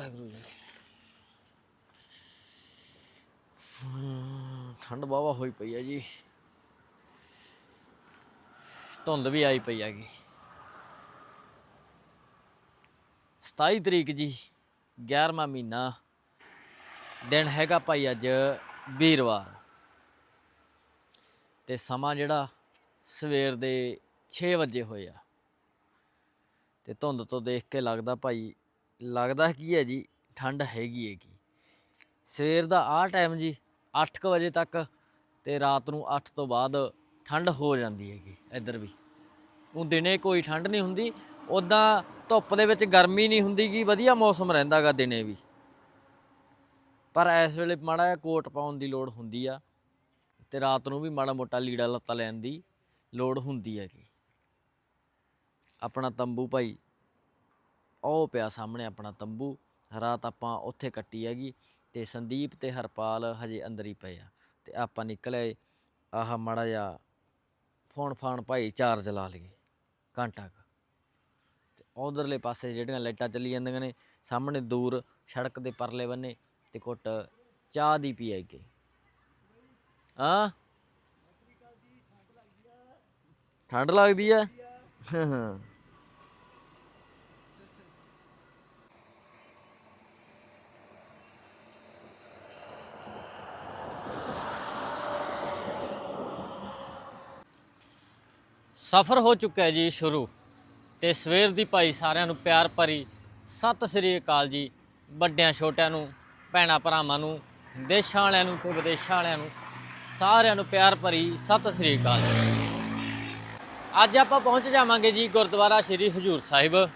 ਵਾਹਿਗੁਰੂ ਜੀ। ਠੰਡ ਬਾਵਾ ਹੋਈ ਪਈ ਹੈ ਜੀ। ਧੁੰਦ ਵੀ ਆਈ ਪਈ ਹੈਗੀ। 27 ਤਰੀਕ ਜੀ 11ਵਾਂ ਮਹੀਨਾ। ਦਿਨ ਹੈਗਾ ਭਾਈ ਅੱਜ ਵੀਰਵਾਰ। ਤੇ ਸਮਾਂ ਜਿਹੜਾ ਸਵੇਰ ਦੇ 6 ਵਜੇ ਹੋਇਆ। ਤੇ ਧੁੰਦ ਤੋਂ ਦੇਖ ਕੇ ਲੱਗਦਾ ਭਾਈ ਲੱਗਦਾ ਕੀ ਹੈ ਜੀ, ਠੰਡ ਹੈਗੀ ਹੈਗੀ। ਸਵੇਰ ਦਾ ਆਹ ਟਾਈਮ ਜੀ 8:00 ਵਜੇ ਤੱਕ ਤੇ ਰਾਤ ਨੂੰ 8 ਤੋਂ ਬਾਅਦ ਠੰਡ ਹੋ ਜਾਂਦੀ ਹੈਗੀ, ਇੱਧਰ ਵੀ। ਉਹ ਦਿਨੇ ਕੋਈ ਠੰਡ ਨਹੀਂ ਹੁੰਦੀ ਉਦਾਂ ਧੁੱਪ ਦੇ ਵਿੱਚ ਗਰਮੀ ਨਹੀਂ ਹੁੰਦੀ ਗੀ, ਵਧੀਆ ਮੌਸਮ ਰਹਿੰਦਾਗਾ ਦਿਨੇ ਵੀ। ਪਰ ਇਸ ਵੇਲੇ ਮਾੜਾ ਜਿਹਾ ਕੋਟ ਪਾਉਣ ਦੀ ਲੋੜ ਹੁੰਦੀ ਆ, ਤੇ ਰਾਤ ਨੂੰ ਵੀ ਮਾੜਾ ਮੋਟਾ ਲੀੜਾ ਲੱਤਾ ਲੈਣ ਦੀ ਲੋੜ ਹੁੰਦੀ ਹੈਗੀ। ਆਪਣਾ ਤੰਬੂ ਭਾਈ ਉਹ ਪਿਆ ਸਾਹਮਣੇ ਆਪਣਾ ਤੰਬੂ। ਰਾਤ ਆਪਾਂ ਉੱਥੇ ਕੱਟੀ ਹੈਗੀ ਤੇ ਸੰਦੀਪ ਤੇ ਹਰਪਾਲ ਹਜੇ ਅੰਦਰ ਹੀ ਪਏ ਆ। ਤੇ ਆਪਾਂ ਨਿਕਲੇ, ਆਹ ਮਾੜਾ ਜਿਹਾ ਫੋਨ ਫਾਨ ਭਾਈ ਚਾਰਜ ਲਾ ਲਈਏ, ਘੰਟਾ ਕੁ। ਤੇ ਉਧਰਲੇ ਪਾਸੇ ਜਿਹੜੀਆਂ ਲਾਈਟਾਂ ਚੱਲੀ ਜਾਂਦੀਆਂ ਨੇ, ਸਾਹਮਣੇ ਦੂਰ ਸੜਕ ਦੇ ਪਰਲੇ ਬੰਨੇ ਤੇ ਕੁੱਟ ਚਾਹ ਦੀ ਪੀ ਆਈਏ ਹਾਂ? ਠੰਡ ਲੱਗਦੀ ਆ? ਸਫ਼ਰ ਹੋ ਚੁੱਕਾ ਹੈ ਜੀ ਸ਼ੁਰੂ। ਤੇ ਸਵੇਰ ਦੀ ਭਾਈ ਸਾਰਿਆਂ ਨੂੰ ਪਿਆਰ ਭਰੀ ਸਤਿ ਸ੍ਰੀ ਅਕਾਲ ਜੀ। ਵੱਡਿਆਂ, ਛੋਟਿਆਂ ਨੂੰ, ਭੈਣਾਂ, ਭਰਾਵਾਂ ਨੂੰ, ਦੇਸ਼ਾਂ ਵਾਲਿਆਂ ਨੂੰ ਤੇ ਵਿਦੇਸ਼ਾਂ ਵਾਲਿਆਂ ਨੂੰ ਸਾਰਿਆਂ ਨੂੰ ਪਿਆਰ ਭਰੀ ਸਤਿ ਸ੍ਰੀ ਅਕਾਲ ਜੀ। ਅੱਜ ਆਪਾਂ ਪਹੁੰਚ ਜਾਵਾਂਗੇ ਜੀ ਗੁਰਦੁਆਰਾ ਸ੍ਰੀ ਹਜੂਰ ਸਾਹਿਬ।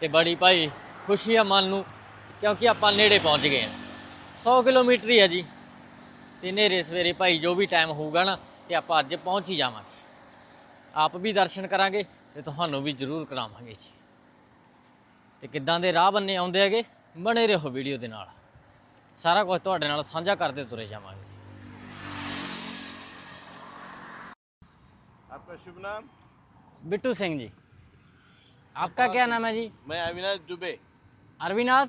ਤੇ ਬੜੀ ਭਾਈ ਖੁਸ਼ੀ ਆ ਮਨ ਨੂੰ, ਕਿਉਂਕਿ ਆਪਾਂ ਨੇੜੇ ਪਹੁੰਚ ਗਏ ਹਾਂ 100 ਕਿਲੋਮੀਟਰ ਹੀ ਆ ਜੀ। ਤੇ ਨੇਰੇ ਸਵੇਰੇ ਭਾਈ ਜੋ ਵੀ ਟਾਈਮ ਹੋਊਗਾ ਨਾ, ਤੇ ਆਪਾਂ ਅੱਜ ਪਹੁੰਚ ਹੀ ਜਾਵਾਂਗੇ। ਆਪ ਵੀ ਦਰਸ਼ਨ ਕਰਾਂਗੇ ਤੇ ਤੁਹਾਨੂੰ ਵੀ ਜ਼ਰੂਰ ਕਰਾਵਾਂਗੇ ਜੀ ਤੇ ਕਿੱਦਾਂ ਦੇ ਰਾਹ ਬੰਨੇ ਆਉਂਦੇ ਹੈਗੇ ਬਣੇ ਰਹੋ ਵੀਡੀਓ ਦੇ ਨਾਲ ਸਾਰਾ ਕੁਝ ਤੁਹਾਡੇ ਨਾਲ ਸਾਂਝਾ ਕਰਦੇ ਤੁਰੇ ਜਾਵਾਂਗੇ आपका शुभ नाम बिट्टू सिंह जी आपका क्या नाम है जी मैं अविनाश दुबे अरविनाथ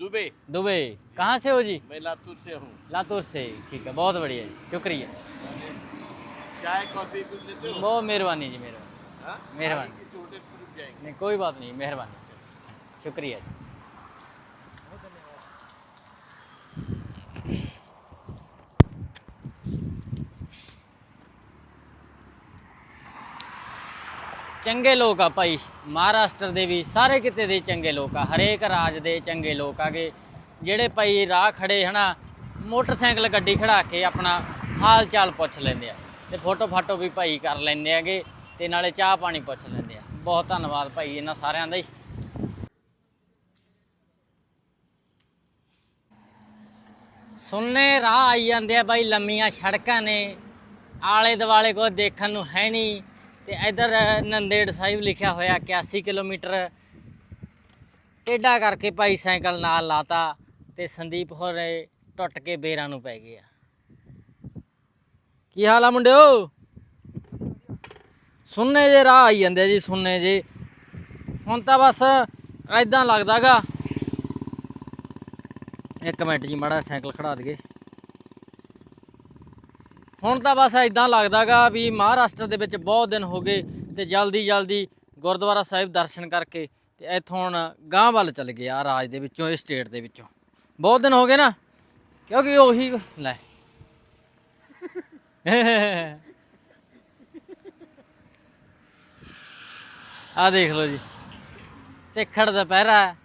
दुबे दुबे कहाँ से हो जी मैं लातूर से हूँ लातूर से ठीक है बहुत बढ़िया जी शुक्रिया चाय कॉफी कुछ लेते हो बहुत मेहरबानी जी मेहरबानी हाँ? मेहरबानी। आगे किसी होटल पर रुक जाएंगे नहीं कोई बात नहीं मेहरबानी शुक्रिया जी ਚੰਗੇ ਲੋਕ ਆ ਭਾਈ ਮਹਾਰਾਸ਼ਟਰ ਦੇ ਵੀ ਸਾਰੇ ਕਿਤੇ ਦੇ ਚੰਗੇ ਲੋਕ ਆ ਹਰੇਕ ਰਾਜ ਦੇ ਚੰਗੇ ਲੋਕ ਆਗੇ ਜਿਹੜੇ ਭਾਈ ਰਾਹ ਖੜੇ ਹਨਾ ਮੋਟਰਸਾਈਕਲ ਗੱਡੀ ਖੜਾ ਕੇ ਆਪਣਾ ਹਾਲ ਚਾਲ ਪੁੱਛ ਲੈਂਦੇ ਆ ਤੇ ਫੋਟੋ ਫਾਟੋ ਵੀ ਭਾਈ ਕਰ ਲੈਂਦੇ ਆਗੇ ਤੇ ਨਾਲੇ ਚਾਹ ਪਾਣੀ ਪੁੱਛ ਲੈਂਦੇ ਆ। ਬਹੁਤ ਧੰਨਵਾਦ ਭਾਈ ਇਹਨਾਂ ਸਾਰਿਆਂ ਦਾ ਹੀ। ਸੁਣਨੇ ਰਾਹ ਆਈ ਜਾਂਦੇ ਆ ਬਾਈ ਲੰਮੀਆਂ ਸੜਕਾਂ ਨੇ ਆਲੇ ਦੁਆਲੇ ਕੋਈ ਦੇਖਣ ਨੂੰ ਹੈ ਨਹੀਂ ਤੇ ਇਧਰ ਨੰਦੇੜ ਸਾਹਿਬ ਲਿਖਿਆ ਹੋਇਆ 81 ਕਿਲੋਮੀਟਰ। ਟੇਢਾ ਕਰਕੇ ਭਾਈ ਸਾਈਕਲ ਨਾਲ ਲਾਤਾ ਤੇ ਸੰਦੀਪ ਹੋਰੇ ਟੁੱਟ ਕੇ ਬੇਰਾਂ ਨੂੰ ਪੈ ਗਿਆ ਕੀ ਹਾਲ ਆ ਮੁੰਡਿਓ? ਸੁਣਨੇ ਜੇ ਰਾਹ ਆਈ ਜਾਂਦੇ ਆ ਜੀ, ਸੁਣਨੇ ਜੇ। ਹੁਣ ਤਾਂ ਬਸ ਐਦਾਂ ਲੱਗਦਾਗਾ ਇੱਕ ਮਿੰਟ ਜੀ, ਮਾੜਾ ਸਾਈਕਲ ਖੜਾ ਦਈਏ। ਹੁਣ ਤਾਂ ਬਸ ਇਦਾਂ ਲੱਗਦਾਗਾ ਵੀ ਮਹਾਰਾਸ਼ਟਰ ਦੇ ਵਿੱਚ ਬਹੁਤ ਦਿਨ ਹੋ ਗਏ ਤੇ ਜਲਦੀ ਜਲਦੀ ਗੁਰਦੁਆਰਾ ਸਾਹਿਬ ਦਰਸ਼ਨ ਕਰਕੇ ਤੇ ਇੱਥੋਂ ਹੁਣ ਗਾਂਹ ਵੱਲ ਚੱਲ ਗਏ ਆ ਰਾਜ ਦੇ ਵਿੱਚੋਂ, ਇਸ ਸਟੇਟ ਦੇ ਵਿੱਚੋਂ। ਬਹੁਤ ਦਿਨ ਹੋ ਗਏ ਨਾ, ਕਿਉਂਕਿ ਉਹੀ ਲੈ। ਆ ਦੇਖ ਲਓ ਜੀ। ਤੇ ਖੜ ਦੁਪਹਿਰਾ।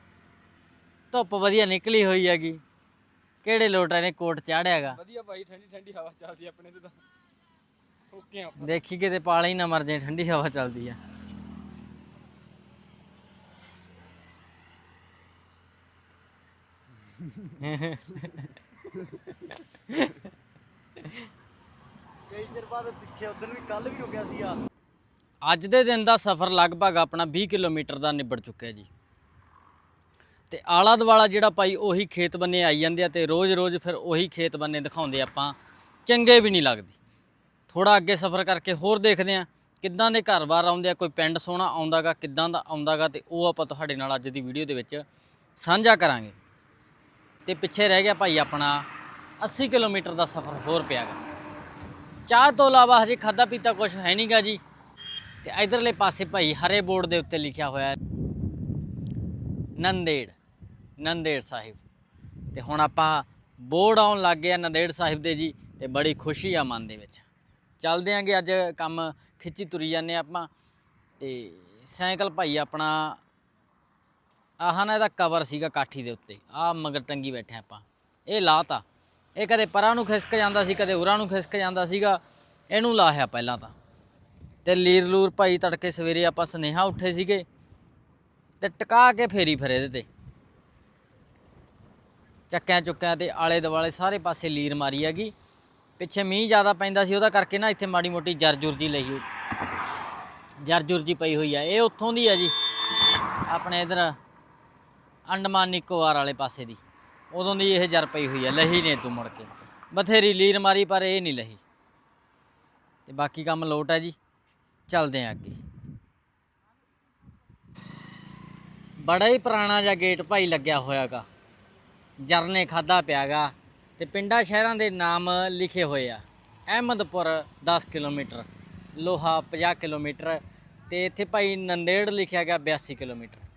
ਧੁੱਪ ਵਧੀਆ ਨਿਕਲੀ ਹੋਈ ਹੈਗੀ। ਕਿਹੜੇ ਲੋਟਾਂ ਨੇ ਕੋਟ ਚਾੜਿਆਗਾ ਵਧੀਆ ਭਾਈ ਠੰਡੀ ਠੰਡੀ ਹਵਾ ਚੱਲਦੀ ਆਪਣੇ ਤੇ ਤਾਂ। ਓਕੇ ਆ ਦੇਖੀ ਕਿਤੇ ਪਾਲਾ ਹੀ ਨਾ ਮਰ ਜਾਏ ਠੰਡੀ ਹਵਾ ਚੱਲਦੀ ਆ। ਬਾਅਦ ਪਿੱਛੇ ਅੱਜ ਦੇ ਦਿਨ ਦਾ ਸਫ਼ਰ ਲਗਭਗ ਆਪਣਾ 20 ਕਿਲੋਮੀਟਰ ਦਾ ਨਿਬੜ ਚੁੱਕਿਆ ਜੀ। ਤੇ ਆਲਾ ਦਵਾਲਾ ਜਿਹੜਾ ਭਾਈ ਉਹੀ ਖੇਤ ਬੰਨੇ ਆਈ ਜਾਂਦੇ ਆ ਤੇ ਰੋਜ਼-ਰੋਜ਼ ਫਿਰ ਉਹੀ ਖੇਤ ਬੰਨੇ ਦਿਖਾਉਂਦੇ ਆਪਾਂ। ਚੰਗੇ ਵੀ ਨਹੀਂ ਲੱਗਦੇ। ਥੋੜਾ ਅੱਗੇ ਸਫ਼ਰ ਕਰਕੇ ਹੋਰ ਦੇਖਦੇ ਆ ਕਿੱਦਾਂ ਦੇ ਘਰ-ਬਾਰ ਆਉਂਦੇ ਆ, ਕੋਈ ਪਿੰਡ ਸੋਹਣਾ ਆਉਂਦਾਗਾ, ਕਿੱਦਾਂ ਦਾ ਆਉਂਦਾਗਾ ਤੇ ਉਹ ਆਪਾਂ ਤੁਹਾਡੇ ਨਾਲ ਅੱਜ ਦੀ ਵੀਡੀਓ ਦੇ ਵਿੱਚ ਸਾਂਝਾ ਕਰਾਂਗੇ। ਤੇ ਪਿੱਛੇ ਰਹਿ ਗਿਆ ਭਾਈ ਆਪਣਾ 80 ਕਿਲੋਮੀਟਰ ਦਾ ਸਫ਼ਰ ਹੋਰ ਪਿਆਗਾ ਚਾਹ ਤੋਂ ਇਲਾਵਾ ਹਜੇ ਖਾਦਾ ਪੀਤਾ ਕੁਝ ਹੈ ਨਹੀਂਗਾ ਜੀ। ਤੇ ਇਧਰਲੇ ਪਾਸੇ ਭਾਈ ਹਰੇ ਬੋਰਡ ਦੇ ਉੱਤੇ ਲਿਖਿਆ ਹੋਇਆ ਹੈ, ਨੰਦੇੜ ਨੰਦੇੜ ਸਾਹਿਬ। ਤੇ ਹੁਣ ਆਪਾਂ ਬੋਰਡ ਆਉਣ ਲੱਗ ਗਏ ਨੰਦੇੜ ਸਾਹਿਬ ਦੇ ਜੀ, ਤੇ ਬੜੀ ਖੁਸ਼ੀ ਆ ਮਨ ਦੇ ਵਿੱਚ। ਚੱਲਦੇ ਆਂਗੇ ਅੱਜ ਕੰਮ ਖਿੱਚੀ ਤੁਰੀ ਜਾਂਦੇ ਹਾਂ ਆਪਾਂ। ਤੇ ਸਾਈਕਲ ਭਾਈ ਆਪਣਾ, ਆਹ ਨਾ ਇਹਦਾ ਕਵਰ ਸੀਗਾ ਕਾਠੀ ਦੇ ਉੱਤੇ। ਆ ਮਗਰ ਟੰਗੀ ਬੈਠੇ ਆਪਾਂ। ਇਹ ਲਾਤਾ। ਇਹ ਕਦੇ ਪਰਾਂ ਨੂੰ ਖਿਸਕ ਜਾਂਦਾ ਸੀ, ਕਦੇ ਉਰਾਂ ਨੂੰ ਖਿਸਕ ਜਾਂਦਾ ਸੀਗਾ। ਇਹਨੂੰ ਲਾਹਿਆ ਪਹਿਲਾਂ ਤਾਂ। ਤੇ ਲੀਰ ਲੂਰ ਭਾਈ ਤੜਕੇ ਸਵੇਰੇ ਆਪਾਂ ਸੁਨੇਹਾ ਉੱਠੇ ਸੀਗੇ ਤੇ ਟਿਕਾ ਕੇ ਫੇਰੀ ਫਿਰ ਇਹਦੇ ਤੇ। ਚੱਕਿਆਂ ਚੁੱਕਿਆਂ ਤੇ ਆਲੇ ਦੁਆਲੇ ਸਾਰੇ ਪਾਸੇ ਲੀਰ ਮਾਰੀ ਹੈਗੀ। ਪਿੱਛੇ ਮੀਂਹ ਜ਼ਿਆਦਾ ਪੈਂਦਾ ਸੀ, ਉਹਦਾ ਕਰਕੇ ਨਾ ਇੱਥੇ ਮਾੜੀ ਮੋਟੀ ਜਰਜੁਰ ਜੀ ਲਈ ਹੋਈ। ਜਰਜੁਰ ਜੀ ਪਈ ਹੋਈ ਆ। ਇਹ ਉੱਥੋਂ ਦੀ ਆ ਜੀ, ਆਪਣੇ ਇਧਰ ਅੰਡਮਾਨ ਨਿਕੋਬਾਰ ਵਾਲੇ ਪਾਸੇ ਦੀ। ਉਦੋਂ ਦੀ ਇਹ ਜਰ ਪਈ ਹੋਈ ਆ, ਲਹੀ ਨੇ ਤੂੰ ਮੁੜ ਕੇ। ਬਥੇਰੀ ਲੀਰ ਮਾਰੀ, ਪਰ ਇਹ ਨਹੀਂ ਲਹੀ। ਤੇ ਬਾਕੀ ਕੰਮ ਲੋਟ ਹੈ ਜੀ। ਚੱਲਦੇ ਆਂ ਅੱਗੇ। ਬੜਾ ਹੀ ਪੁਰਾਣਾ ਜਿਹਾ ਗੇਟ ਭਾਈ ਲੱਗਿਆ ਹੋਇਆਗਾ। ਜਰਨੇ ਖਾਦਾ ਪਿਆਗਾ ਤੇ ਪਿੰਡਾਂ ਸ਼ਹਿਰਾਂ ਦੇ ਨਾਮ ਲਿਖੇ ਹੋਏ ਆ। ਅਹਿਮਦਪੁਰ 10 ਕਿਲੋਮੀਟਰ, ਲੋਹਾ 50 ਕਿਲੋਮੀਟਰ ਤੇ ਇੱਥੇ ਭਾਈ ਨੰਦੇੜ ਲਿਖਿਆ ਗਿਆ 82 ਕਿਲੋਮੀਟਰ।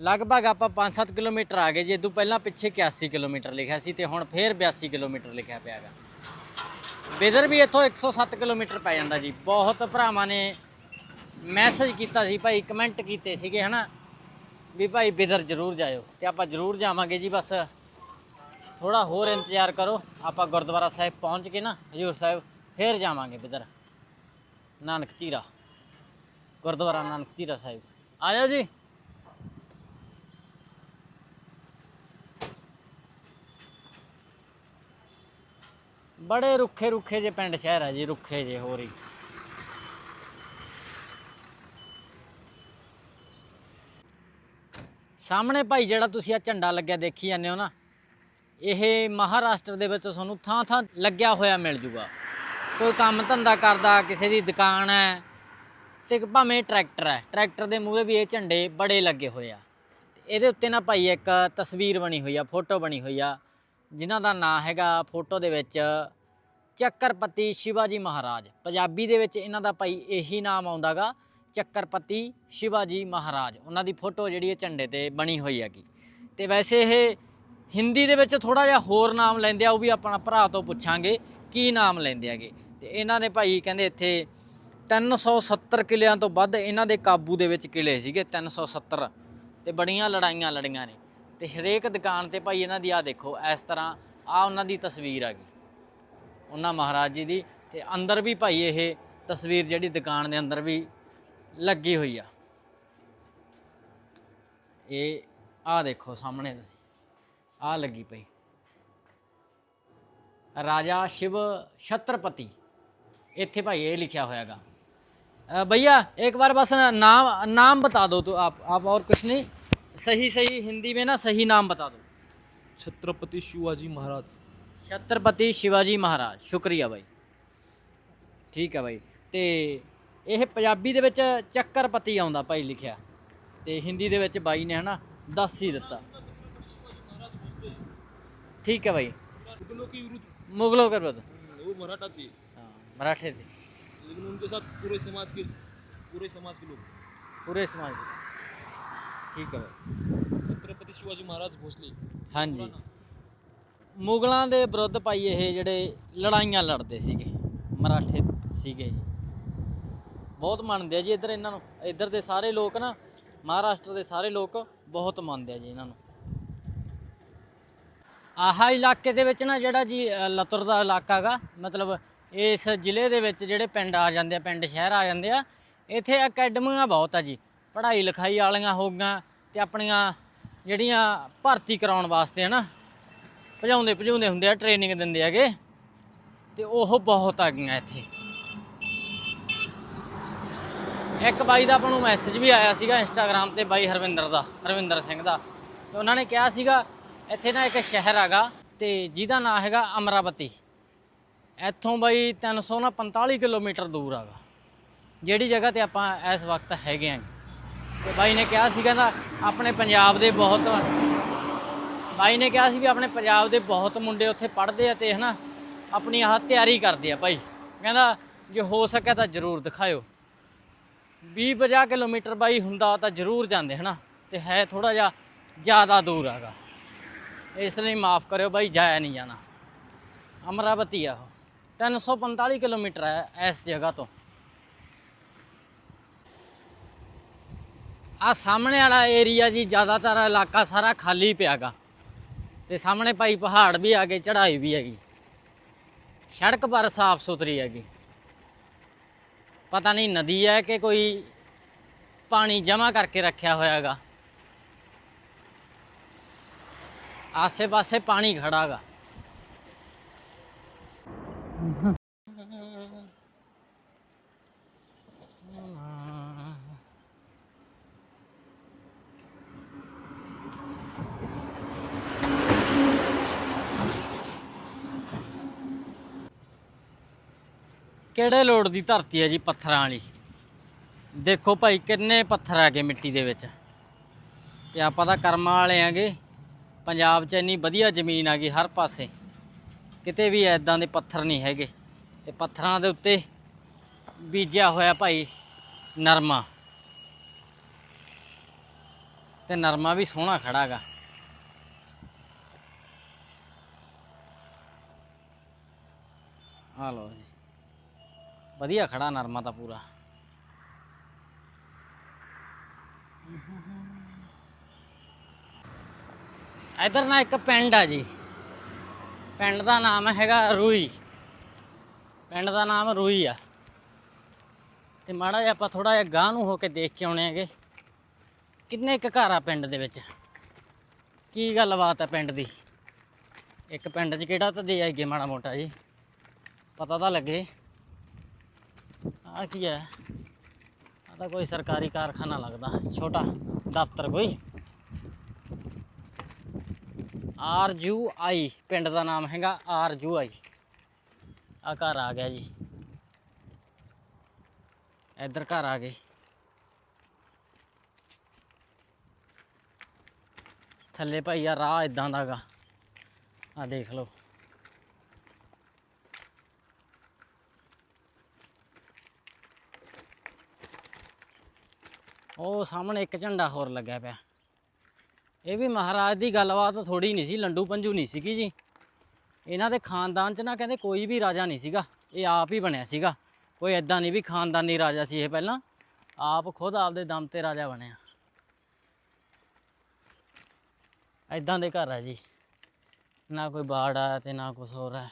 ਲਗਭਗ ਆਪਾਂ 5-7 ਕਿਲੋਮੀਟਰ ਆ ਗਏ ਜੇ। ਤੋਂ ਪਹਿਲਾਂ ਪਿੱਛੇ 81 ਕਿਲੋਮੀਟਰ ਲਿਖਿਆ ਸੀ ਤੇ ਹੁਣ ਫੇਰ 82 ਕਿਲੋਮੀਟਰ ਲਿਖਿਆ ਪਿਆ ਪਿਆਗਾ ਬਿਦਰ ਵੀ ਇੱਥੋਂ 107 ਕਿਲੋਮੀਟਰ ਪੈ ਜਾਂਦਾ ਜੀ। ਬਹੁਤ ਭਰਾਵਾਂ ਨੇ ਮੈਸੇਜ ਕੀਤਾ ਸੀ, ਭਾਈ ਕਮੈਂਟ ਕੀਤੇ ਸੀਗੇ, ਹਨਾ? ਵੀ ਭਾਈ ਬਿਦਰ ਜ਼ਰੂਰ ਜਾਇਓ। ਤੇ ਆਪਾਂ ਜ਼ਰੂਰ ਜਾਵਾਂਗੇ ਜੀ ਬਸ। ਥੋੜਾ ਹੋਰ ਇੰਤਜ਼ਾਰ ਕਰੋ। ਆਪਾਂ ਗੁਰਦੁਆਰਾ ਸਾਹਿਬ ਪਹੁੰਚ ਕੇ ਨਾ, ਹਜੂਰ ਸਾਹਿਬ, ਫੇਰ ਜਾਵਾਂਗੇ ਬਿਦਰ ਨਾਨਕ ਚੀਰਾ। ਗੁਰਦੁਆਰਾ ਨਾਨਕ ਚੀਰਾ ਸਾਹਿਬ। ਆ ਜਾਓ ਜੀ। ਬੜੇ ਰੁੱਖੇ ਰੁੱਖੇ ਜੇ ਪਿੰਡ ਸ਼ਹਿਰ ਆ ਜੀ, ਰੁੱਖੇ ਜੇ ਹੋਰ ਹੀ। ਸਾਹਮਣੇ ਭਾਈ ਜਿਹੜਾ ਤੁਸੀਂ ਆ ਝੰਡਾ ਲੱਗਿਆ ਦੇਖੀ ਜਾਂਦੇ ਹੋ ਨਾ, ਇਹ ਮਹਾਰਾਸ਼ਟਰ ਦੇ ਵਿੱਚ ਤੁਹਾਨੂੰ ਥਾਂ ਥਾਂ ਲੱਗਿਆ ਹੋਇਆ ਮਿਲ ਜੂਗਾ। ਕੋਈ ਕੰਮ ਧੰਦਾ ਕਰਦਾ, ਕਿਸੇ ਦੀ ਦੁਕਾਨ ਹੈ, ਤੇ ਭਾਵੇਂ ਟਰੈਕਟਰ ਹੈ, ਟਰੈਕਟਰ ਦੇ ਮੂਹਰੇ ਵੀ ਇਹ ਝੰਡੇ ਬੜੇ ਲੱਗੇ ਹੋਏ ਆ। ਇਹਦੇ ਉੱਤੇ ਨਾ ਭਾਈ ਇੱਕ ਤਸਵੀਰ ਬਣੀ ਹੋਈ ਆ, ਫੋਟੋ ਬਣੀ ਹੋਈ ਆ। ਜਿਨ੍ਹਾਂ ਦਾ ਨਾਂ ਹੈਗਾ ਫੋਟੋ ਦੇ ਵਿੱਚ ਚੱਕਰਪਤੀ ਸ਼ਿਵਾਜੀ ਮਹਾਰਾਜ। ਪੰਜਾਬੀ ਦੇ ਵਿੱਚ ਇਹਨਾਂ ਦਾ ਭਾਈ ਇਹੀ ਨਾਮ ਆਉਂਦਾਗਾ, ਚੱਕਰਪਤੀ ਸ਼ਿਵਾਜੀ ਮਹਾਰਾਜ। ਉਹਨਾਂ ਦੀ ਫੋਟੋ ਜਿਹੜੀ ਹੈ ਝੰਡੇ ਤੇ ਬਣੀ ਹੋਈ ਹੈਗੀ। ਤੇ ਵੈਸੇ ਇਹ ਹਿੰਦੀ ਦੇ ਵਿੱਚ ਥੋੜਾ ਜਿਹਾ ਹੋਰ ਨਾਮ ਲੈਂਦੇ ਆ, ਉਹ ਵੀ ਆਪਣਾ ਭਰਾ ਤੋਂ ਪੁੱਛਾਂਗੇ, ਕੀ ਨਾਮ ਲੈਂਦੇ ਹੈਗੇ। ਤੇ ਇਹਨਾਂ ਨੇ ਭਾਈ ਕਹਿੰਦੇ ਇੱਥੇ 370 ਕਿਲਿਆਂ ਤੋਂ ਵੱਧ ਇਹਨਾਂ ਦੇ ਕਾਬੂ ਦੇ ਵਿੱਚ ਕਿਲੇ ਸੀਗੇ 370 ਤੇ ਬੜੀਆਂ ਲੜਾਈਆਂ ਲੜੀਆਂ ਨੇ। ਤੇ ਹਰੇਕ ਦੁਕਾਨ ਤੇ ਭਾਈ ਇਹਨਾਂ ਦੀ ਆ ਦੇਖੋ ਇਸ ਤਰ੍ਹਾਂ ਆ ਉਹਨਾਂ ਦੀ ਤਸਵੀਰ ਆ ਗਈ ਉਹਨਾਂ ਮਹਾਰਾਜ ਜੀ ਦੀ ਤੇ ਅੰਦਰ ਵੀ ਭਾਈ ਇਹ ਤਸਵੀਰ ਜਿਹੜੀ ਦੁਕਾਨ ਦੇ ਅੰਦਰ ਵੀ ਲੱਗੀ ਹੋਈ ਆ ਇਹ ਆ ਦੇਖੋ ਸਾਹਮਣੇ ਤੁਸੀਂ ਆ ਲੱਗੀ ਪਈ ਰਾਜਾ शिव छत्रपति ਇੱਥੇ ਭਾਈ ਇਹ ਲਿਖਿਆ ਹੋਇਆਗਾ भैया एक बार बस ना- नाम नाम बता दो तो आप आप और कुछ नहीं सही सही हिंदी में ना सही नाम बता दो छत्रपति शिवाजी महाराज ਛਤਰਪਤੀ ਸ਼ਿਵਾਜੀ ਮਹਾਰਾਜ ਸ਼ੁਕਰੀਆ ਬਾਈ ਠੀਕ ਹੈ ਬਾਈ ਤੇ ਇਹ ਪੰਜਾਬੀ ਦੇ ਵਿੱਚ ਚੱਕਰਪਤੀ ਆਉਂਦਾ ਭਾਈ ਲਿਖਿਆ ਤੇ ਹਿੰਦੀ ਦੇ ਵਿੱਚ ਬਾਈ ਨੇ ਹਨਾ ਦੱਸ ਹੀ ਦਿੱਤਾ ਠੀਕ ਹੈ ਬਾਈ मुगलों के विरुद्ध ਮੁਗਲੋं ਕਰ ਬਤ वो मराठा थे ਹਾਂ ਮਰਾਠੇ थे लेकिन उनके साथ पूरे समाज के पूरे समाज के लोग ਪੂਰੇ ਸਮਾਜ ਦੇ ਠੀਕ ਹੈ ਹਾਂਜੀ। ਮੁਗਲਾਂ ਦੇ ਵਿਰੁੱਧ ਭਾਈ ਇਹ ਜਿਹੜੇ ਲੜਾਈਆਂ ਲੜਦੇ ਸੀਗੇ ਮਰਾਠੇ ਸੀਗੇ ਬਹੁਤ ਮੰਨਦੇ ਆ ਜੀ ਇੱਧਰ ਇਹਨਾਂ ਨੂੰ। ਇੱਧਰ ਦੇ ਸਾਰੇ ਲੋਕ ਨਾ ਮਹਾਰਾਸ਼ਟਰ ਦੇ ਸਾਰੇ ਲੋਕ ਬਹੁਤ ਮੰਨਦੇ ਆ ਜੀ ਇਹਨਾਂ ਨੂੰ। ਆਹਾ ਇਲਾਕੇ ਦੇ ਵਿੱਚ ਨਾ ਜਿਹੜਾ ਜੀ ਅ, ਲਤੁਰ ਦਾ ਇਲਾਕਾ ਗਾ ਮਤਲਬ ਇਸ ਜ਼ਿਲ੍ਹੇ ਦੇ ਵਿੱਚ ਜਿਹੜੇ ਪਿੰਡ ਆ ਜਾਂਦੇ ਆ ਪਿੰਡ ਸ਼ਹਿਰ ਆ ਜਾਂਦੇ ਆ ਇੱਥੇ ਅਕੈਡਮੀਆਂ ਬਹੁਤ ਆ ਜੀ। ਪੜ੍ਹਾਈ ਲਿਖਾਈ ਵਾਲੀਆਂ ਹੋ ਗਈਆਂ ਤੇ ਆਪਣੀਆਂ ਜਿਹੜੀਆਂ ਭਰਤੀ ਕਰਾਉਣ ਵਾਸਤੇ ਹਨਾ, ਭਜਾਉਂਦੇ ਭਜਾਉਂਦੇ ਹੁੰਦੇ ਆ ਟ੍ਰੇਨਿੰਗ ਦਿੰਦੇ ਹੈਗੇ ਤੇ ਉਹ ਬਹੁਤ ਆ ਗਈਆਂ ਇੱਥੇ। ਇੱਕ ਬਾਈ ਦਾ ਆਪਾਂ ਨੂੰ ਮੈਸੇਜ ਵੀ ਆਇਆ ਸੀਗਾ ਇੰਸਟਾਗ੍ਰam ਤੇ ਬਾਈ ਹਰਵਿੰਦਰ ਦਾ, ਹਰਵਿੰਦਰ ਸਿੰਘ ਦਾ ਤੇ ਉਹਨਾਂ ਨੇ ਕਿਹਾ ਸੀਗਾ, ਇੱਥੇ ਨਾ ਇੱਕ ਸ਼ਹਿਰ ਹੈਗਾ ਤੇ ਜਿਹਦਾ ਨਾਮ ਹੈਗਾ ਅਮਰਾਵਤੀ। ਇੱਥੋਂ ਬਾਈ 345 ਕਿਲੋਮੀਟਰ ਦੂਰ ਹੈਗਾ। ਜਿਹੜੀ ਜਗ੍ਹਾ ਤੇ ਆਪਾਂ ਇਸ ਵਕਤ ਹੈਗੇ ਆਂ। ਤੇ ਬਾਈ ਨੇ ਕਿਹਾ ਸੀ ਕਹਿੰਦਾ ਆਪਣੇ ਪੰਜਾਬ ਦੇ ਬਹੁਤ ਬਾਈ ਨੇ ਕਿਹਾ ਸੀ ਵੀ ਆਪਣੇ ਪੰਜਾਬ ਦੇ ਬਹੁਤ ਮੁੰਡੇ ਉੱਥੇ ਪੜ੍ਹਦੇ ਆ ਤੇ ਹਨਾ, ਆਪਣੀ ਆਹ ਤਿਆਰੀ ਕਰਦੇ ਆ ਭਾਈ ਕਹਿੰਦਾ, ਜੇ ਹੋ ਸਕਿਆ ਤਾਂ ਜ਼ਰੂਰ ਦਿਖਾਇਓ। 20 50 ਕਿਲੋਮੀਟਰ ਬਾਈ ਹੁੰਦਾ ਤਾਂ ਜ਼ਰੂਰ ਜਾਂਦੇ ਹਨਾ, ਤੇ ਹੈ ਥੋੜਾ ਜਿਹਾ ਜ਼ਿਆਦਾ ਦੂਰ ਹੈਗਾ। ਇਸ ਲਈ ਮਾਫ ਕਰਿਓ ਬਾਈ, ਜਾਇਆ ਨਹੀਂ ਜਾਣਾ। ਅਮਰਾਵਤੀ ਆ ਉਹ। 345 ਕਿਲੋਮੀਟਰ ਹੈ ਇਸ ਜਗ੍ਹਾ ਤੋਂ। ਆ ਸਾਹਮਣੇ ਵਾਲਾ ਏਰੀਆ ਜੀ ਜ਼ਿਆਦਾਤਰ ਇਲਾਕਾ ਸਾਰਾ ਖਾਲੀ ਪਿਆਗਾ। ਤੇ ਸਾਹਮਣੇ ਭਾਈ ਪਹਾੜ ਵੀ ਆ ਗਏ ਚੜ੍ਹਾਈ ਵੀ ਹੈਗੀ। ਸੜਕ ਪਰ ਸਾਫ਼ ਸੁਥਰੀ ਹੈਗੀ। ਪਤਾ ਨਹੀਂ ਨਦੀ ਹੈ ਕਿ ਕੋਈ ਪਾਣੀ ਜਮ੍ਹਾਂ ਕਰਕੇ ਰੱਖਿਆ ਹੋਇਆਗਾ। ਆਸੇ-ਪਾਸੇ ਪਾਣੀ ਖੜਾਗਾ ਕਿਹੜੇ ਲੋੜ ਦੀ ਧਰਤੀ ਹੈ ਜੀ ਪੱਥਰਾਂ ਵਾਲੀ? ਦੇਖੋ ਭਾਈ ਕਿੰਨੇ ਪੱਥਰ ਹੈਗੇ ਮਿੱਟੀ ਦੇ ਵਿੱਚ। ਤੇ ਆਪਾਂ ਤਾਂ ਕਰਮਾਂ ਵਾਲੇ ਆਂਗੇ। ਪੰਜਾਬ 'ਚ ਇੰਨੀ ਵਧੀਆ ਜ਼ਮੀਨ ਆ ਗਈ ਹਰ ਪਾਸੇ। ਕਿਤੇ ਵੀ ਐਦਾਂ ਦੇ ਪੱਥਰ ਨਹੀਂ ਹੈਗੇ। ਤੇ ਪੱਥਰਾਂ ਦੇ ਉੱਤੇ ਬੀਜਿਆ ਹੋਇਆ ਭਾਈ ਨਰਮਾ। ਤੇ ਨਰਮਾ ਵੀ ਸੋਹਣਾ ਖੜਾਗਾ ਆ ਲਓ ਜੀ। ਵਧੀਆ ਖੜਾ ਨਰਮਾ ਤਾਂ ਪੂਰਾ। ਇਧਰ ਨਾ ਇੱਕ ਪਿੰਡ ਆ ਜੀ। ਪਿੰਡ ਦਾ ਨਾਮ ਹੈਗਾ ਰੂਈ। ਪਿੰਡ ਦਾ ਨਾਮ ਰੂਈ ਆ। ਤੇ ਮਾੜਾ ਜਿਹਾ ਆਪਾਂ ਥੋੜਾ ਜਿਹਾ ਗਾਂਹ ਨੂੰ ਹੋ ਕੇ ਦੇਖ ਕੇ ਆਉਣੇ ਹੈਗੇ। ਕਿੰਨੇ ਕੁ ਘਰ ਆ ਪਿੰਡ ਦੇ ਵਿੱਚ? ਕੀ ਗੱਲਬਾਤ ਹੈ ਪਿੰਡ ਦੀ? ਇੱਕ ਪਿੰਡ 'ਚ ਕਿਹੜਾ ਤਾਂ ਦੇ ਆਈਏ ਮਾੜਾ ਮੋਟਾ ਜੀ। ਪਤਾ ਤਾਂ ਲੱਗੇ। ਆ ਕੀ ਹੈ? ਆ ਤਾਂ ਕੋਈ ਸਰਕਾਰੀ ਕਾਰਖਾਨਾ ਲੱਗਦਾ, ਛੋਟਾ ਦਫ਼ਤਰ ਕੋਈ। ਆਰ ਯੂ ਆਈ, ਪਿੰਡ ਦਾ ਨਾਮ ਹੈਗਾ ਆਰ ਯੂ ਆਈ। ਆ ਘਰ ਆ ਗਿਆ ਜੀ। ਇੱਧਰ ਘਰ ਆ ਗਏ। ਥੱਲੇ ਭਾਈ ਆ ਰਾਹ ਇਦਾਂ ਦਾਗਾ ਆ ਦੇਖ ਲਓ। ਉਹ ਸਾਹਮਣੇ ਇੱਕ ਝੰਡਾ ਹੋਰ ਲੱਗਿਆ ਪਿਆ। ਇਹ ਵੀ ਮਹਾਰਾਜ ਦੀ ਗੱਲਬਾਤ ਥੋੜੀ ਨਹੀਂ ਸੀ, ਲੰਡੂ ਪੰਜੂ ਨਹੀਂ ਸੀਗੀ ਜੀ। ਇਹਨਾਂ ਦੇ ਖਾਨਦਾਨ 'ਚ ਨਾ ਕਹਿੰਦੇ ਕੋਈ ਵੀ ਰਾਜਾ ਨਹੀਂ ਸੀਗਾ, ਇਹ ਆਪ ਹੀ ਬਣਿਆ ਸੀਗਾ। ਕੋਈ ਐਦਾਂ ਨਹੀਂ ਵੀ ਖਾਨਦਾਨੀ ਰਾਜਾ ਸੀ ਇਹ ਪਹਿਲਾਂ, ਆਪ ਖੁਦ ਆਪਦੇ ਦਮ ਤੇ ਰਾਜਾ ਬਣਿਆ। ਐਦਾਂ ਦੇ ਘਰ ਆ ਜੀ। ਨਾ ਕੋਈ ਬਾੜ ਆ ਤੇ ਨਾ ਕੁਝ ਹੋਰ ਹੈ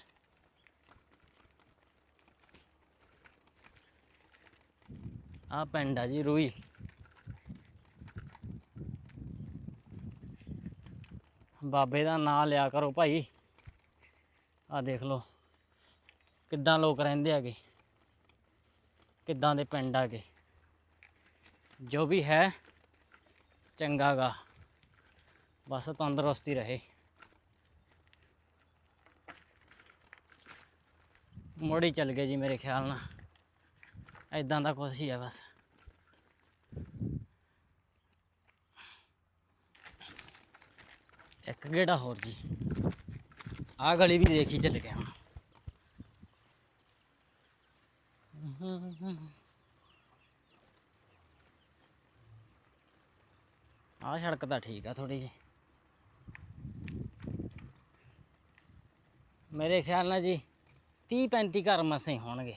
ਆ ਪਿੰਡ ਆ ਜੀ ਰੂਈ। ਬਾਬੇ ਦਾ ਨਾਂ ਲਿਆ ਕਰੋ ਭਾਈ। ਆ ਦੇਖ ਲਓ, ਕਿੱਦਾਂ ਲੋਕ ਰਹਿੰਦੇ ਹੈਗੇ, ਕਿੱਦਾਂ ਦੇ ਪਿੰਡ ਆਗੇ ਜੋ ਵੀ ਹੈ, ਚੰਗਾ ਗਾ। ਬਸ ਤੰਦਰੁਸਤੀ ਰਹੇ। ਮੋੜੀ ਚੱਲ ਗਏ ਜੀ ਮੇਰੇ ਖਿਆਲ ਨਾਲ। ਐਦਾਂ ਦਾ ਕੁਛ ਹੀ ਹੈ ਬਸ। ਇੱਕ ਗੇੜਾ ਹੋਰ ਜੀ। ਆ ਗਲੀ ਵੀ ਦੇਖੀ ਚੱਲ ਗਿਆ ਹੁਣ। ਆ ਸੜਕ ਤਾਂ ਠੀਕ ਆ ਥੋੜੀ ਜੀ ਮੇਰੇ ਖਿਆਲ ਨਾਲ ਜੀ 30 35 ਘਰ ਮਸੇ ਹੋਣਗੇ।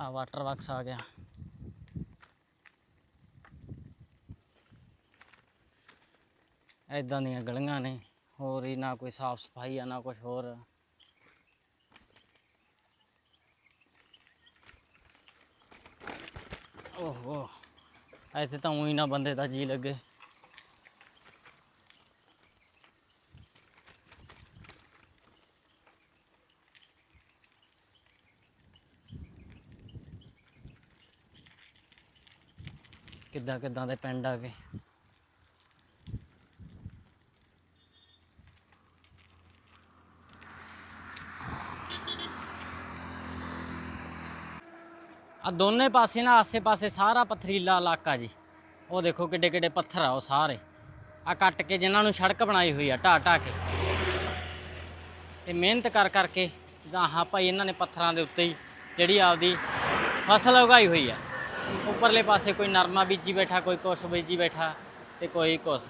ਆ ਵਾਟਰ ਬਾਕਸ ਆ ਗਿਆ। ਐਦਾਂ ਦੀਆਂ ਗਲੀਆਂ ਨੇ, ਹੋਰ ਹੀ ਨਾ ਕੋਈ ਸਾਫ਼ ਸਫ਼ਾਈ ਆ, ਨਾ ਕੁਝ ਹੋਰ। ਓਹੋ, ਇੱਥੇ ਤਾਂ ਉਹੀ ਨਾ ਬੰਦੇ ਦਾ ਜੀ ਲੱਗੇ। ਕਿੱਦਾਂ ਕਿੱਦਾਂ ਦੇ ਪਿੰਡ ਆ ਗਏ। ਆ ਦੋਨੇ ਪਾਸੇ ਨਾ ਆਸੇ ਪਾਸੇ ਸਾਰਾ ਪਥਰੀਲਾ ਇਲਾਕਾ ਜੀ। ਉਹ ਦੇਖੋ ਕਿੱਡੇ ਕਿੱਡੇ ਪੱਥਰ ਆ ਉਹ ਸਾਰੇ। ਆ ਕੱਟ ਕੇ ਜਿਨ੍ਹਾਂ ਨੂੰ ਸੜਕ ਬਣਾਈ ਹੋਈ ਆ ਢਾਹ ਢਾਹ ਕੇ। ਤੇ ਮਿਹਨਤ ਕਰ ਕਰਕੇ ਜਿੱਦਾਂ ਹਾਂ ਭਾਈ ਇਹਨਾਂ ਨੇ ਪੱਥਰਾਂ ਦੇ ਉੱਤੇ ਹੀ ਜਿਹੜੀ ਆਪਦੀ ਫਸਲ ਉਗਾਈ ਹੋਈ ਆ। ਉੱਪਰਲੇ ਪਾਸੇ ਕੋਈ ਨਰਮਾ ਬੀਜੀ ਬੈਠਾ, ਕੋਈ ਕੁਛ ਬੀਜੀ ਬੈਠਾ ਤੇ ਕੋਈ ਕੁਛ।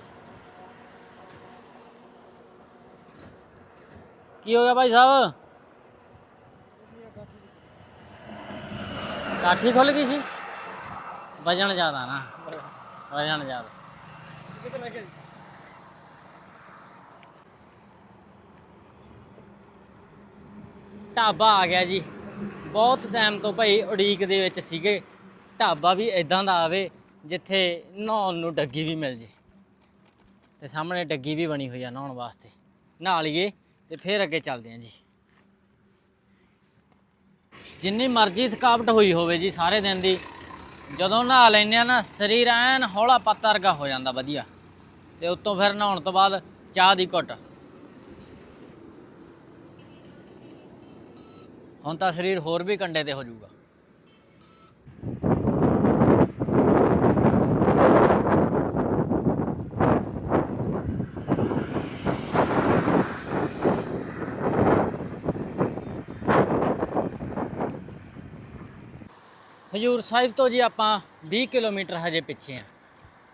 ਕੀ ਹੋ ਗਿਆ ਭਾਈ ਸਾਹਿਬ? ਕਾਠੀ ਖੁੱਲ ਗਈ ਸੀ। ਵਜਨ ਜ਼ਿਆਦਾ ਨਾ। ਵਜਨ ਜ਼ਿਆਦਾ। ਢਾਬਾ ਆ ਗਿਆ ਜੀ। ਬਹੁਤ ਟਾਈਮ ਤੋਂ ਭਾਈ ਉਡੀਕ ਦੇ ਵਿੱਚ ਸੀਗੇ। ਢਾਬਾ ਵੀ ਇਦਾਂ ਦਾ ਆਵੇ, ਜਿੱਥੇ ਨਹਾਉਣ ਨੂੰ ਡੱਗੀ ਵੀ ਮਿਲ ਜੇ। ਤੇ ਸਾਹਮਣੇ ਡੱਗੀ ਵੀ ਬਣੀ ਹੋਈ ਆ ਨਹਾਉਣ ਵਾਸਤੇ। ਨਹਾ ਲਈਏ ਤੇ ਫਿਰ ਅੱਗੇ ਚੱਲਦੇ ਹਾਂ ਜੀ। ਜਿੰਨੀ ਮਰਜ਼ੀ ਥਕਾਵਟ ਹੋਈ ਹੋਵੇ ਜੀ ਸਾਰੇ ਦਿਨ ਦੀ, ਜਦੋਂ ਨਹਾ ਲੈਂਦੇ ਆ ਨਾ, ਸਰੀਰ ਐਨ ਹੌਲਾ ਪੱਤਾ ਵਰਗਾ ਹੋ ਜਾਂਦਾ ਵਧੀਆ। ਤੇ ਉੱਤੋਂ ਫਿਰ ਨਹਾਉਣ ਤੋਂ ਬਾਅਦ ਚਾਹ ਦੀ ਘੁੱਟ। ਹੁਣ ਤਾਂ ਸਰੀਰ ਹੋਰ ਵੀ ਕੰਡੇ ਤੇ ਹੋ ਜਾਊਗਾ। ਹਜੂਰ ਸਾਹਿਬ ਤੋਂ ਜੀ ਆਪਾਂ 20 ਕਿਲੋਮੀਟਰ ਹਜੇ ਪਿੱਛੇ ਆ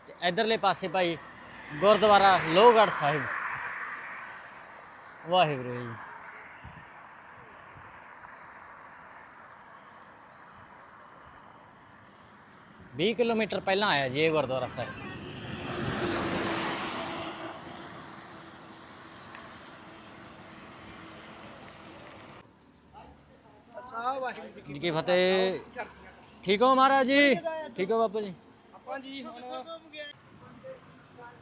ਤੇ ਇਧਰਲੇ ਪਾਸੇ ਭਾਈ ਗੁਰਦੁਆਰਾ ਲੋਹਗੜ੍ਹ ਸਾਹਿਬ ਵਾਹਿਗੁਰੂ ਜੀ ਵੀਹ ਕਿਲੋਮੀਟਰ ਪਹਿਲਾਂ ਆਇਆ ਜੀ ਇਹ ਗੁਰਦੁਆਰਾ ਸਾਹਿਬ ਜੀ ਕੀ ਫਤਿਹ ਠੀਕ ਹੋ ਮਹਾਰਾਜ ਜੀ? ਠੀਕ ਹੋ ਬਾਪੂ ਜੀ? ਆਪਾਂ ਜੀ ਹੁਣ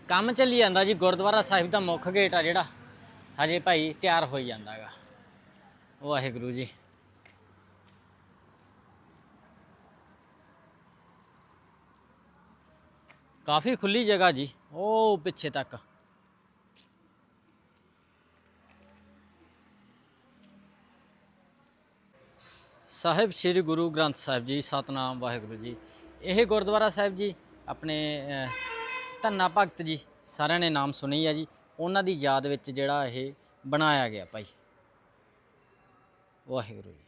ਕੰਮ ਚੱਲੀ ਜਾਂਦਾ ਜੀ, ਗੁਰਦੁਆਰਾ ਸਾਹਿਬ ਦਾ ਮੁੱਖ ਗੇਟ ਆ ਜਿਹੜਾ। ਹਜੇ ਭਾਈ ਤਿਆਰ ਹੋਈ ਜਾਂਦਾਗਾ। ਵਾਹਿਗੁਰੂ ਜੀ। ਕਾਫੀ ਖੁੱਲੀ ਜਗ੍ਹਾ ਜੀ, ਉਹ ਪਿੱਛੇ ਤੱਕ। ਸਾਹਿਬ, ਸ੍ਰੀ ਗੁਰੂ ਗ੍ਰੰਥ ਸਾਹਿਬ ਜੀ, ਸਤਨਾਮ ਵਾਹਿਗੁਰੂ ਜੀ। ਇਹ ਗੁਰਦੁਆਰਾ ਸਾਹਿਬ ਜੀ, ਆਪਣੇ ਧੰਨਾ ਭਗਤ ਜੀ, ਸਾਰਿਆਂ ਨੇ ਨਾਮ ਸੁਣੀ ਆ ਜੀ। ਉਹਨਾਂ ਦੀ ਯਾਦ ਵਿੱਚ ਜਿਹੜਾ ਇਹ ਬਣਾਇਆ ਗਿਆ ਭਾਈ। ਵਾਹਿਗੁਰੂ ਜੀ।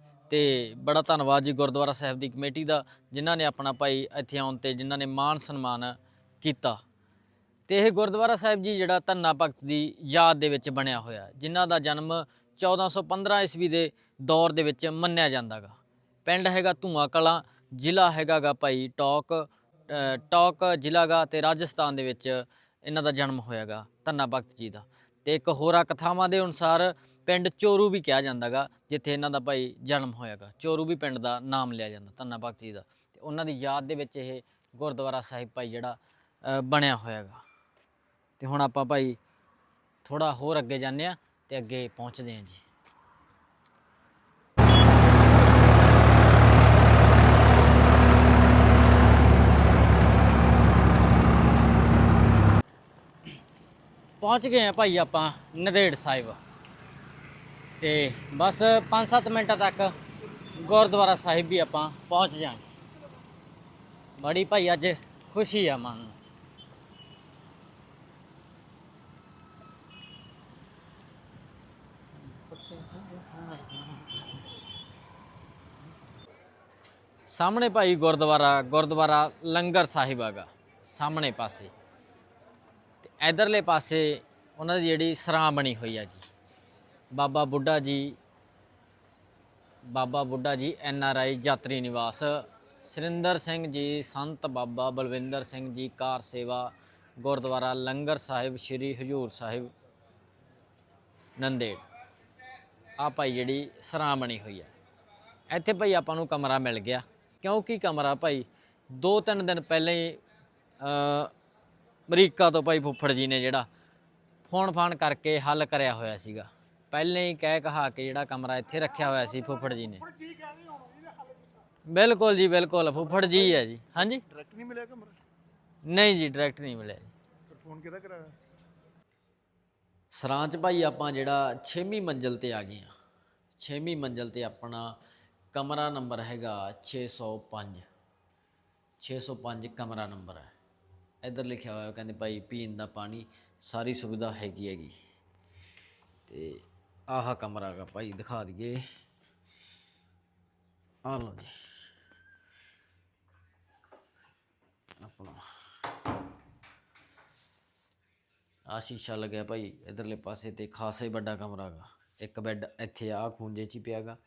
ਤੇ ਬੜਾ ਧੰਨਵਾਦ ਜੀ ਗੁਰਦੁਆਰਾ ਸਾਹਿਬ ਦੀ ਕਮੇਟੀ ਦਾ ਜਿਨ੍ਹਾਂ ਨੇ ਆਪਣਾ ਭਾਈ ਇੱਥੇ ਆਉਣ ਤੇ ਜਿਨ੍ਹਾਂ ਨੇ ਮਾਣ ਸਨਮਾਨ ਕੀਤਾ। ਤੇ ਇਹ ਗੁਰਦੁਆਰਾ ਸਾਹਿਬ ਜੀ ਜਿਹੜਾ ਧੰਨਾ ਭਗਤ ਦੀ ਯਾਦ ਦੇ ਵਿੱਚ ਬਣਿਆ ਹੋਇਆ ਜਿਨ੍ਹਾਂ ਦਾ ਜਨਮ 1415 ਈਸਵੀ ਦੇ ਦੌਰ ਦੇ ਵਿੱਚ ਮੰਨਿਆ ਜਾਂਦਾਗਾ ਪਿੰਡ ਹੈਗਾ ਧੂਆ ਕਲਾਂ ਜ਼ਿਲ੍ਹਾ ਹੈਗਾਗਾ ਭਾਈ ਟੌਕ ਅ, ਟੌਕ ਜ਼ਿਲ੍ਹਾ ਗਾ ਤੇ ਰਾਜਸਥਾਨ ਦੇ ਵਿੱਚ ਇਹਨਾਂ ਦਾ ਜਨਮ ਹੋਇਆਗਾ ਧੰਨਾ ਭਗਤ ਜੀ ਦਾ। ਤੇ ਇੱਕ ਹੋਰਾਂ ਕਥਾਵਾਂ ਦੇ ਅਨੁਸਾਰ ਪਿੰਡ ਚੋਰੂ ਵੀ ਕਿਹਾ ਜਾਂਦਾਗਾ ਜਿੱਥੇ ਇਹਨਾਂ ਦਾ ਭਾਈ ਜਨਮ ਹੋਇਆਗਾ। ਚੋਰੂ ਵੀ ਪਿੰਡ ਦਾ ਨਾਮ ਲਿਆ ਜਾਂਦਾ ਧੰਨਾ ਭਗਤ ਜੀ ਦਾ। ਤੇ ਉਹਨਾਂ ਦੀ ਯਾਦ ਦੇ ਵਿੱਚ ਇਹ ਗੁਰਦੁਆਰਾ ਸਾਹਿਬ ਭਾਈ ਜਿਹੜਾ ਅ, ਬਣਿਆ ਹੋਇਆਗਾ। ਤੇ ਹੁਣ ਆਪਾਂ ਭਾਈ ਥੋੜਾ ਹੋਰ ਅੱਗੇ ਜਾਂਦੇ ਆ ਤੇ ਅੱਗੇ ਪਹੁੰਚਦੇ ਆ ਜੀ। ਪਹੁੰਚ ਗਏ ਆ ਭਾਈ ਆਪਾਂ ਨਦੇੜ ਸਾਹਿਬ। ਤੇ ਬਸ 5-7 ਮਿੰਟਾਂ ਤੱਕ ਗੁਰਦੁਆਰਾ ਸਾਹਿਬ ਵੀ ਆਪਾਂ ਪਹੁੰਚ ਜਾਾਂਗੇ ਬੜੀ ਭਾਈ ਅੱਜ ਖੁਸ਼ੀ ਆ ਮਨ ਨੂੰ। ਸਾਹਮਣੇ ਭਾਈ ਗੁਰਦੁਆਰਾ ਗੁਰਦੁਆਰਾ ਲੰਗਰ ਸਾਹਿਬ ਹੈਗਾ, ਸਾਹਮਣੇ ਪਾਸੇ। ਤੇ ਇਧਰਲੇ ਪਾਸੇ ਉਹਨਾਂ ਦੀ ਜਿਹੜੀ ਸਰਾਂ ਬਣੀ ਹੋਈ ਹੈਗੀ। ਬਾਬਾ ਬੁੱਢਾ ਜੀ, ਬਾਬਾ ਬੁੱਢਾ ਜੀ ਐਨ ਆਰ ਆਈ ਯਾਤਰੀ ਨਿਵਾਸ। ਸੁਰਿੰਦਰ ਸਿੰਘ ਜੀ, ਸੰਤ ਬਾਬਾ ਬਲਵਿੰਦਰ ਸਿੰਘ ਜੀ ਕਾਰ ਸੇਵਾ, ਗੁਰਦੁਆਰਾ ਲੰਗਰ ਸਾਹਿਬ, ਸ੍ਰੀ ਹਜੂਰ ਸਾਹਿਬ, ਨੰਦੇੜ। ਆ ਭਾਈ ਜਿਹੜੀ ਸਰਾਂ ਬਣੀ ਹੋਈ ਹੈ। ਇੱਥੇ ਭਾਈ ਆਪਾਂ ਨੂੰ ਕਮਰਾ ਮਿਲ ਗਿਆ। ਕਿਉਂਕਿ ਕਮਰਾ ਭਾਈ? ਦੋ ਤਿੰਨ ਦਿਨ ਪਹਿਲਾਂ ਹੀ ਅਮਰੀਕਾ ਤੋਂ ਭਾਈ ਫੁੱਫੜ ਜੀ ਨੇ ਜਿਹੜਾ ਫੋਨ ਫਾਨ ਕਰਕੇ ਹੱਲ ਕਰਿਆ ਹੋਇਆ ਸੀਗਾ। ਪਹਿਲਾਂ ਹੀ ਕਹਿ ਕਹਾ ਕੇ ਜਿਹੜਾ ਕਮਰਾ ਇੱਥੇ ਰੱਖਿਆ ਹੋਇਆ ਸੀ ਫੁੱਫੜ ਜੀ ਨੇ। ਬਿਲਕੁਲ ਜੀ ਬਿਲਕੁਲ। ਫੁੱਫੜ ਜੀ ਹੈ ਜੀ। ਹਾਂਜੀ? ਡਾਇਰੈਕਟ ਨਹੀਂ ਮਿਲਿਆ ਕਮਰਾ? ਨਹੀਂ ਜੀ ਡਾਇਰੈਕਟ ਨਹੀਂ ਮਿਲਿਆ ਜੀ। ਫੋਨ ਕਿਹਦਾ ਕਰਾਇਆ? ਸਰਾਂ ਚ ਭਾਈ ਆਪਾਂ ਜਿਹੜਾ 6ਵੀਂ ਮੰਜ਼ਲ ਤੇ ਆ ਗਏ ਆ 6ਵੀਂ ਮੰਜ਼ਲ ਤੇ ਆਪਣਾ ਕਮਰਾ ਨੰਬਰ ਹੈਗਾ 605 605 ਕਮਰਾ ਨੰਬਰ ਹੈ। ਇੱਧਰ ਲਿਖਿਆ ਹੋਇਆ ਕਹਿੰਦੇ ਭਾਈ ਪੀਣ ਦਾ ਪਾਣੀ ਸਾਰੀ ਸੁਵਿਧਾ ਹੈਗੀ ਹੈਗੀ। ਤੇ ਆਹ ਕਮਰਾ ਹੈਗਾ ਭਾਈ ਦਿਖਾ ਦਈਏ ਆਹ ਲਓ ਜੀ ਆਪਣਾ ਆ ਸ਼ੀਸ਼ਾ ਲੱਗਿਆ ਭਾਈ ਇਧਰਲੇ ਪਾਸੇ ਤੇ ਖਾਸਾ ਹੀ ਵੱਡਾ ਕਮਰਾ ਹੈਗਾ ਇੱਕ ਬੈੱਡ ਇੱਥੇ ਆ ਖੂੰਜੇ 'ਚ ਹੀ ਪਿਆਗਾ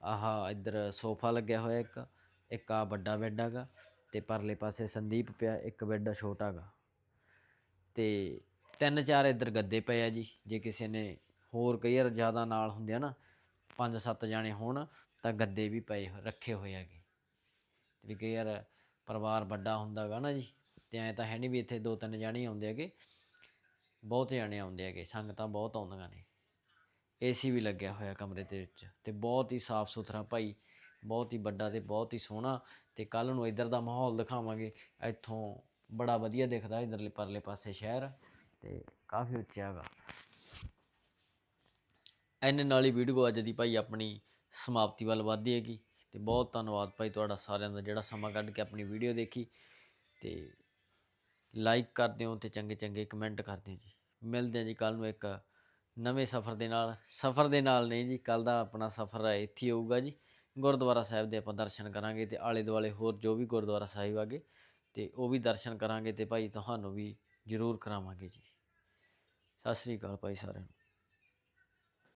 ਆਹ ਇੱਧਰ ਸੋਫਾ ਲੱਗਿਆ ਹੋਇਆ ਇੱਕ ਇੱਕ ਆ ਵੱਡਾ ਬੈੱਡ ਹੈਗਾ ਤੇ ਪਰਲੇ ਪਾਸੇ ਸੰਦੀਪ ਪਿਆ ਇੱਕ ਬੈੱਡ ਛੋਟਾ ਹੈਗਾ ਤੇ ਤਿੰਨ ਚਾਰ ਇੱਧਰ ਗੱਦੇ ਪਏ ਆ ਜੀ ਜੇ ਕਿਸੇ ਨੇ ਹੋਰ ਕਈ ਵਾਰ ਜ਼ਿਆਦਾ ਨਾਲ ਹੁੰਦੇ ਆ ਨਾ, ਪੰਜ ਸੱਤ ਜਾਣੇ ਹੋਣ ਤਾਂ ਗੱਦੇ ਵੀ ਪਏ ਹੋ- ਰੱਖੇ ਹੋਏ ਹੈਗੇ। ਵੀ ਕਈ ਵਾਰ ਪਰਿਵਾਰ ਵੱਡਾ ਹੁੰਦਾਗਾ ਨਾ ਜੀ, ਤੇ ਐ ਤਾਂ ਹੈ ਨਹੀਂ ਵੀ ਇੱਥੇ ਦੋ ਤਿੰਨ ਜਾਣੇ ਹੀ ਆਉਂਦੇ ਹੈਗੇ। ਬਹੁਤ ਜਾਣੇ ਆਉਂਦੇ ਹੈਗੇ, ਸੰਗਤਾਂ ਬਹੁਤ ਆਉਂਦੀਆਂ ਨੇ। ਏਸੀ ਵੀ ਲੱਗਿਆ ਹੋਇਆ ਕਮਰੇ ਦੇ ਵਿੱਚ ਤੇ ਬਹੁਤ ਹੀ ਸਾਫ਼ ਸੁਥਰਾ ਭਾਈ, ਬਹੁਤ ਹੀ ਵੱਡਾ ਤੇ ਬਹੁਤ ਹੀ ਸੋਹਣਾ। ਤੇ ਕੱਲ ਨੂੰ ਇੱਧਰ ਦਾ ਮਾਹੌਲ ਦਿਖਾਵਾਂਗੇ, ਇੱਥੋਂ ਬੜਾ ਵਧੀਆ ਦਿਖਦਾ ਇਧਰਲੇ ਪਰਲੇ ਪਾਸੇ ਸ਼ਹਿਰ ਤੇ ਕਾਫੀ ਉੱਚਾ ਹੈਗਾ ਐਨੇ ਨਾਲ ਹੀ ਵੀਡੀਓ ਅੱਜ ਦੀ ਭਾਈ ਆਪਣੀ ਸਮਾਪਤੀ ਵੱਲ ਵੱਧਦੀ ਹੈਗੀ। ਤੇ ਬਹੁਤ ਧੰਨਵਾਦ ਭਾਈ ਤੁਹਾਡਾ ਸਾਰਿਆਂ ਦਾ ਜਿਹੜਾ ਸਮਾਂ ਕੱਢ ਕੇ ਆਪਣੀ ਵੀਡੀਓ ਦੇਖੀ। ਤੇ ਲਾਈਕ ਕਰਦੇ ਹੋ ਤੇ ਚੰਗੇ ਚੰਗੇ ਕਮੈਂਟ ਕਰਦੇ ਹੋ ਜੀ। ਮਿਲਦੇ ਹਾਂ ਜੀ ਕੱਲ ਨੂੰ ਇੱਕ ਨਵੇਂ ਸਫ਼ਰ ਦੇ ਨਾਲ। ਸਫ਼ਰ ਦੇ ਨਾਲ ਨਹੀਂ ਜੀ ਕੱਲ ਦਾ ਆਪਣਾ ਸਫ਼ਰ ਹੈ, ਇੱਥੇ ਹੋਊਗਾ ਜੀ। ਗੁਰਦੁਆਰਾ ਸਾਹਿਬ ਦੇ ਆਪਾਂ ਦਰਸ਼ਨ ਕਰਾਂਗੇ ਤੇ ਆਲੇ ਦੁਆਲੇ ਹੋਰ ਜੋ ਵੀ ਗੁਰਦੁਆਰਾ ਸਾਹਿਬ ਆਗੇ, ਤੇ ਉਹ ਵੀ ਦਰਸ਼ਨ ਕਰਾਂਗੇ ਤੇ ਭਾਈ ਤੁਹਾਨੂੰ ਵੀ ਜ਼ਰੂਰ ਕਰਾਵਾਂਗੇ ਜੀ। ਸਤਿ ਸ੍ਰੀ ਅਕਾਲ ਭਾਈ ਸਾਰਿਆਂ ਨੂੰ।